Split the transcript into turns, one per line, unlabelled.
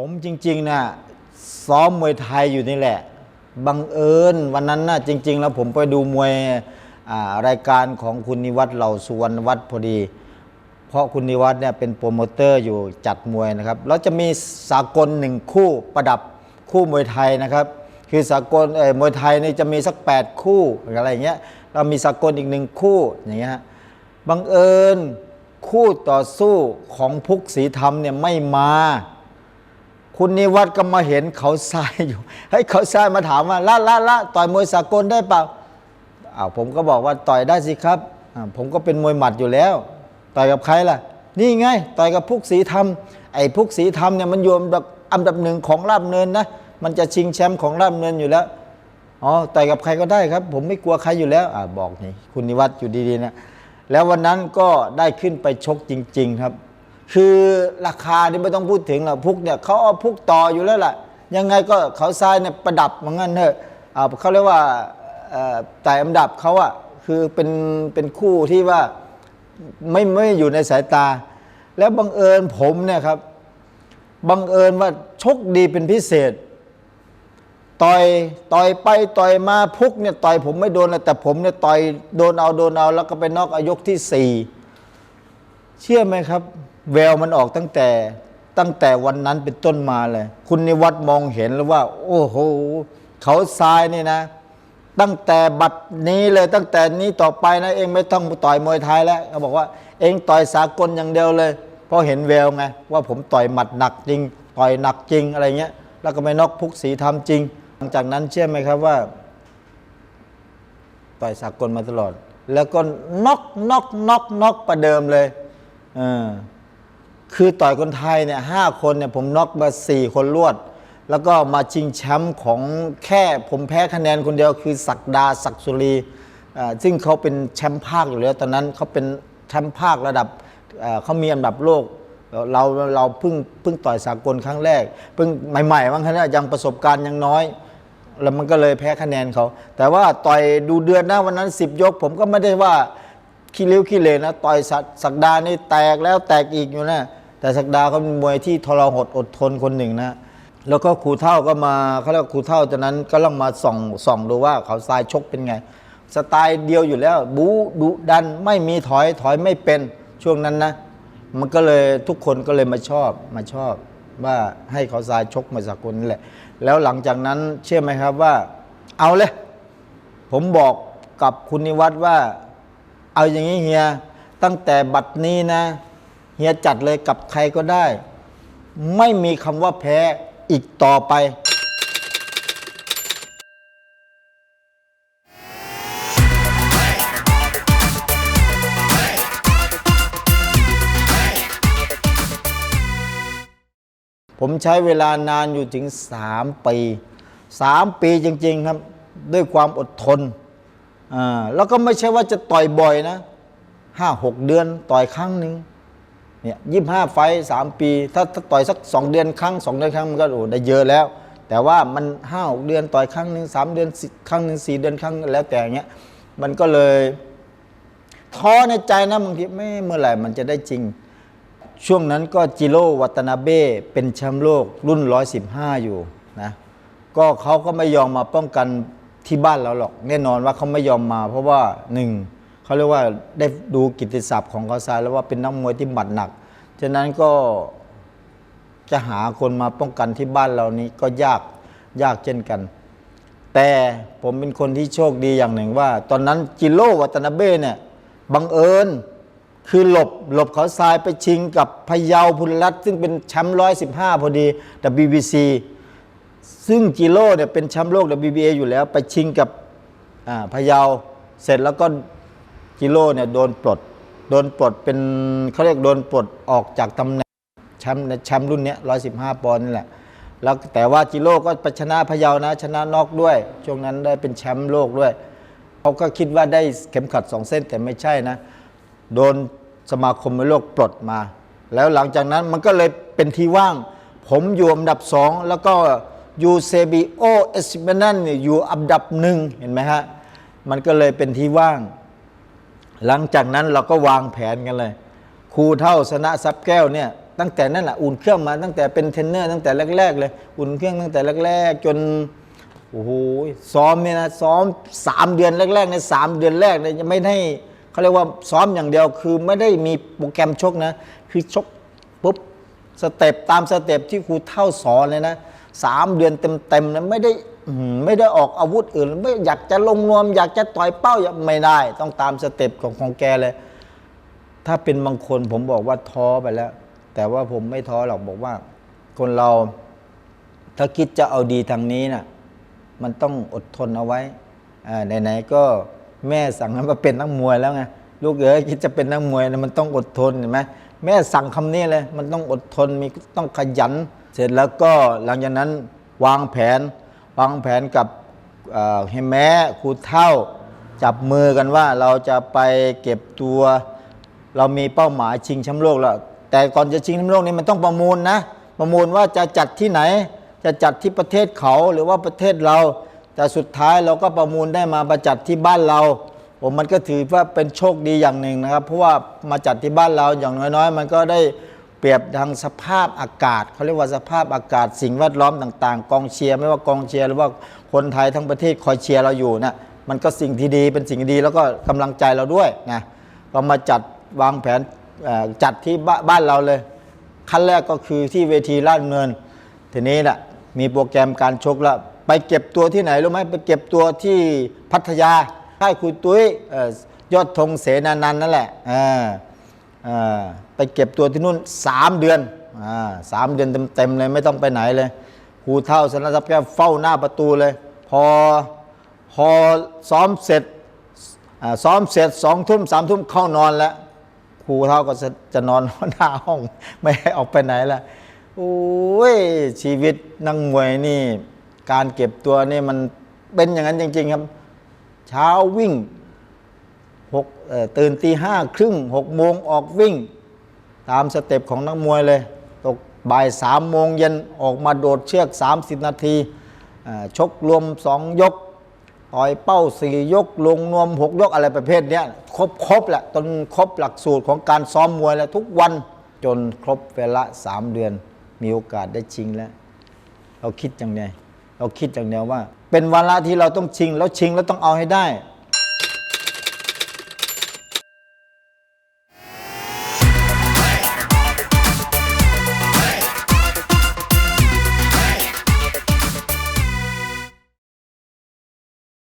ผมจริงๆนะซ้อมมวยไทยอยู่นี่แหละ บังเอิญวันนั้นนะจริง ๆ แล้วผมไปดูมวยรายการของคุณนิวัฒน์เหล่าสุวรรณวัฒน์พอดี เพราะคุณนิวัฒน์เนี่ยเป็นโปรโมเตอร์อยู่จัดมวยนะครับแล้วจะมีสากลหนึ่งคู่ประดับคู่มวยไทยนะครับ คือสากลเอ่อมวยไทยนี่จะมีสัก 8 คู่อะไรอย่างเงี้ยเรามีสากลอีกหนึ่งคู่อย่างเงี้ยฮะบังเอิญคู่ต่อสู้ของพุกศรีธรรมเนี่ยไม่มา คุณนิวัฒน์ก็มาเห็นเขาทรายอยู่ให้เขาทรายมาถามว่าละละละต่อยมวยสากลได้เปล่าอ้าวผมก็บอกว่าต่อยได้สิครับผมก็เป็นมวยหมัดอยู่แล้ว ต่อยกับใครล่ะ นี่ไง ต่อยกับพุกศรีธรรมไอ้พุกศรีธรรมเนี่ยมันอยู่อันดับอันดับหนึ่งของราบเนินนะมันจะชิงแชมป์ของราบเนินอยู่แล้วอ๋อต่อยกับใครก็ได้ครับ ผมไม่กลัวใครอยู่แล้วอ่าบอกนี่คุณนิวัฒน์อยู่ดีๆนะแล้ววันนั้นก็ได้ขึ้นไปชกจริง ๆ ครับ คือราคานี่ไม่ต้องพูดถึงหรอกพุกเนี่ยเขาเอาพุกต่ออยู่แล้วล่ะ ยังไงก็เขาทรายเนี่ยประดับเหมือนกันเถอะเขาเรียกว่าเอ่อไต่อันดับเขาอะคือเป็นเป็นคู่ที่ว่าไม่ไม่อยู่ในสายตา แล้วบังเอิญผมเนี่ยครับบังเอิญว่าโชคดีเป็นพิเศษ ต่อยต่อยไปต่อยมาพุกเนี่ยต่อยผมไม่โดนเลยแต่ผมเนี่ยต่อยโดนเอาโดนเอาแล้วก็ไปนอกอายกที่สี่เชื่อไหมครับ แววมันออกตั้งแต่ตั้งแต่วันนั้นเป็นต้นมาเลย คุณนิวัฒน์มองเห็นแล้วว่า โอ้โห เขาทรายนี่นะ ตั้งแต่บัดนี้เลยตั้งแต่นี้ต่อไปนะ เองไม่ต้องต่อยมวยไทยแล้วเขาบอกว่า เองต่อยสากลอย่างเดียวเลย เพราะเห็นแววไงว่าผมต่อยหมัดหนักจริง ต่อยหนักจริงอะไรเงี้ย แล้วก็ไม่นอกพุกสีทำจริง หลังจากนั้นเชื่อไหมครับว่า ต่อยสากลมาตลอด แล้วก็นอกนอกนอกนอกประเดิมเลยเออ คือต่อยคนไทยเนี่ยห้าคนเนี่ยผมน็อกมาสี่คนรวด แล้วก็มาชิงแชมป์ของแค่ผมแพ้คะแนนคนเดียวคือศักดาศักสุรีอ่าซึ่งเขาเป็นแชมป์ภาคอยู่แล้ว ตอนนั้นเขาเป็นแชมป์ภาคระดับเอ่อเขามีอันดับโลกเราเราเพิ่งเพิ่งต่อยสากลครั้งแรกเพิ่งใหม่ๆมั้งคะเนี่ยยังประสบการณ์ยังน้อย แล้วมันก็เลยแพ้คะแนนเขา แต่ว่าต่อยดูเดือนนะวันนั้น 10 ยก ผมก็ไม่ได้ว่าขี้เลี้ยวขี้เลนนะต่อยสักสักดานี่แตกแล้วแตกอีกอยู่นะ แต่สักดาเขาเป็นมวยที่ทรหดอดทนคนหนึ่งนะ แล้วก็ครูเท่าก็มาเขาเรียกครูเท่าจากนั้นก็ลองมาส่องส่องดูว่าเขาทรายชกเป็นไง สไตล์เดียวอยู่แล้ว บูดุดันไม่มีถอยถอยไม่เป็นช่วงนั้นนะ มันก็เลยทุกคนก็เลยมาชอบมาชอบ ว่าให้เขาทรายชกมาสากลนี่แหละ แล้วหลังจากนั้นเชื่อไหมครับว่า เอาเลย ผมบอกกับคุณนิวัฒน์ว่า เอาอย่างนี้เฮียตั้งแต่บัดนี้นะ เฮียจัดเลยกับใครก็ได้ ไม่มีคำว่าแพ้อีกต่อไป ผมใช้เวลานานอยู่ถึงสามปีสามปีจริง ๆ ครับ ด้วยความอดทนอ่าแล้วก็ไม่ใช่ว่าจะต่อยบ่อยนะห้าหกเดือนต่อยครั้งหนึ่ง เนี่ยยี่ห้าไฟสามปีถ้าถ้าต่อยสักสองเดือนครั้งสองเดือนครั้งมันก็โอ้ได้เยอะแล้ว แต่ว่ามันห้าเดือนต่อยครั้งหนึ่งสามเดือนครั้งหนึ่งสี่เดือนครั้งแล้วแต่เงี้ยมันก็เลยท้อในใจนะบางทีไม่เมื่อไหร่มันจะได้จริง ช่วงนั้นก็จิโร่วัตนาเบ้เป็นแชมป์โลกรุ่น 115 อยู่นะก็เขาก็ไม่ยอมมาป้องกันที่บ้านเราหรอก แน่นอนว่าเขาไม่ยอมมา เพราะว่าหนึ่ง เขาเรียกว่าได้ดูกิตติศัพท์ของเขาซายแล้วว่าเป็นนักมวยที่หมัดหนัก ฉะนั้นก็จะหาคนมาป้องกันที่บ้านเรานี้ก็ยากยากเช่นกัน แต่ผมเป็นคนที่โชคดีอย่างหนึ่งว่า ตอนนั้นจิโร่วัตนาเบ้เนี่ยบังเอิญคือหลบหลบเขาทรายไปชิงกับพยาพุลรัตน์ซึ่งเป็นแชมป์ร้อยสิบห้าพอดี WBC ซึ่งจิโร่เนี่ยเป็นแชมป์โลก WBA อยู่แล้ว ไปชิงกับพยาวเสร็จแล้วก็ จิโร่เนี่ยโดนปลด โดนปลดเป็นเขาเรียกโดนปลดออกจากตำแหน่งแชมป์แชมป์รุ่นเนี้ร้อยสิบห้าปอนด์นี่แหละ แล้วแต่ว่าจิโร่ก็ไปชนะพะเยานะ ชนะนอกด้วย ช่วงนั้นได้เป็นแชมป์โลกด้วย เขาก็คิดว่าได้เข็มขัดสองเส้นแต่ไม่ใช่นะ โดนสมาคมมวยโลกปลดมา แล้วหลังจากนั้นมันก็เลยเป็นที่ว่าง ผมอยู่อันดับสองแล้วก็ยูเซบิโอเอสเบนันอยู่อันดับหนึ่งเห็นไหมฮะ มันก็เลยเป็นที่ว่าง หลังจากนั้นเราก็วางแผนกันเลย ครูเท่าสนะซับแก้วเนี่ยตั้งแต่นั่นแหละอุ่นเครื่องมาตั้งแต่เป็นเทรนเนอร์ตั้งแต่แรก ๆ เลย อุ่นเครื่องตั้งแต่แรก ๆ จนโอ้โหซ้อมเนี่ยนะซ้อมสามเดือนแรกๆในสามเดือนแรกเนี่ยยังไม่ได้เขาเรียกว่าซ้อมอย่างเดียวคือไม่ได้มีโปรแกรมชกนะคือชกปุ๊บสเต็ปตามสเต็ปที่ครูเท่าสอนเลยนะสามเดือนเต็มๆนะไม่ได้ ไม่ได้ออกอาวุธอื่น ไม่อยากจะลงนวม อยากจะต่อยเป้าอยากไม่ได้ ต้องตามสเต็ปของของแกเลย ถ้าเป็นบางคนผมบอกว่าท้อไปแล้ว แต่ว่าผมไม่ท้อหรอกบอกว่า คนเรา ถ้าคิดจะเอาดีทางนี้น่ะมันต้องอดทนเอาไว้ไหนๆก็แม่สั่งให้มาเป็นนักมวยแล้วไงลูกเอ๋ยคิดจะเป็นนักมวยนะมันต้องอดทนเห็นไหมแม่สั่งคำนี้เลย มันต้องอดทนมีต้องขยัน เสร็จแล้วก็หลังจากนั้นวางแผน วางแผนกับเอ่อให้แม่ครูเท่า จับมือกันว่าเราจะไปเก็บตัว เรามีเป้าหมายชิงแชมป์โลกแล้วแต่ก่อนจะชิงแชมป์โลกนี่มันต้องประมูลนะ ประมูลว่าจะจัดที่ไหน จะจัดที่ประเทศเขาหรือว่าประเทศเรา แต่สุดท้ายเราก็ประมูลได้มาประจัดที่บ้านเราผมมันก็ถือว่าเป็นโชคดีอย่างหนึ่งนะครับ เพราะว่ามาจัดที่บ้านเราอย่างน้อยๆ มันก็ได้ เปรียบทางสภาพอากาศเขาเรียกว่าสภาพอากาศสิ่งแวดล้อมต่าง ๆ กองเชียร์ไม่ว่ากองเชียร์หรือว่าคนไทยทั้งประเทศคอยเชียร์เราอยู่นะมันก็สิ่งที่ดีเป็นสิ่งดีแล้วก็กำลังใจเราด้วยนะก็มาจัดวางแผนจัดที่บ้านเราเลย ขั้นแรกก็คือที่เวทีลาดเนิน ทีนี้แหละมีโปรแกรมการชกแล้วไปเก็บตัวที่ไหนรู้ไหมไปเก็บตัวที่พัทยาค่ายครูตุ้ยยอดธงเสนานันท์นั่นแหละอ่าอ่า ไปเก็บตัวที่นู่นสามเดือนอสามเดือนเต็มๆเลยไม่ต้องไปไหนเลยครูเท่าสนทรัพย์แก้วเฝ้าหน้าประตูเลย พอพอซ้อมเสร็จซ้อมเสร็จสองทุ่มสามทุ่มเข้านอนแล้วครูเท่าก็จะจะนอนหน้าห้อง ไม่ให้ออกไปไหนละโอ้ยชีวิตนักมวยนี่ การเก็บตัวนี่มันเป็นอย่างนั้นจริง ๆ ครับ เช้าวิ่ง หกตื่นตีห้าครึ่งหกโมงออกวิ่ง ตามสเต็ปของนักมวยเลย ตกบ่ายสามโมงเย็นออกมาโดดเชือก 30 นาทีชกรวมสองยก ต่อยเป้าสี่ยก ลงนวมหกยกอะไรประเภทเนี้ยครบครบแหละจนครบหลักสูตรของการซ้อมมวยแล้วทุกวันจนครบเวลาสามเดือน มีโอกาสได้ชิงแล้ว เราคิดอย่างไงเราคิดอย่างเดียวว่า เป็นวาระที่เราต้องชิง แล้วชิงแล้วต้องเอาให้ได้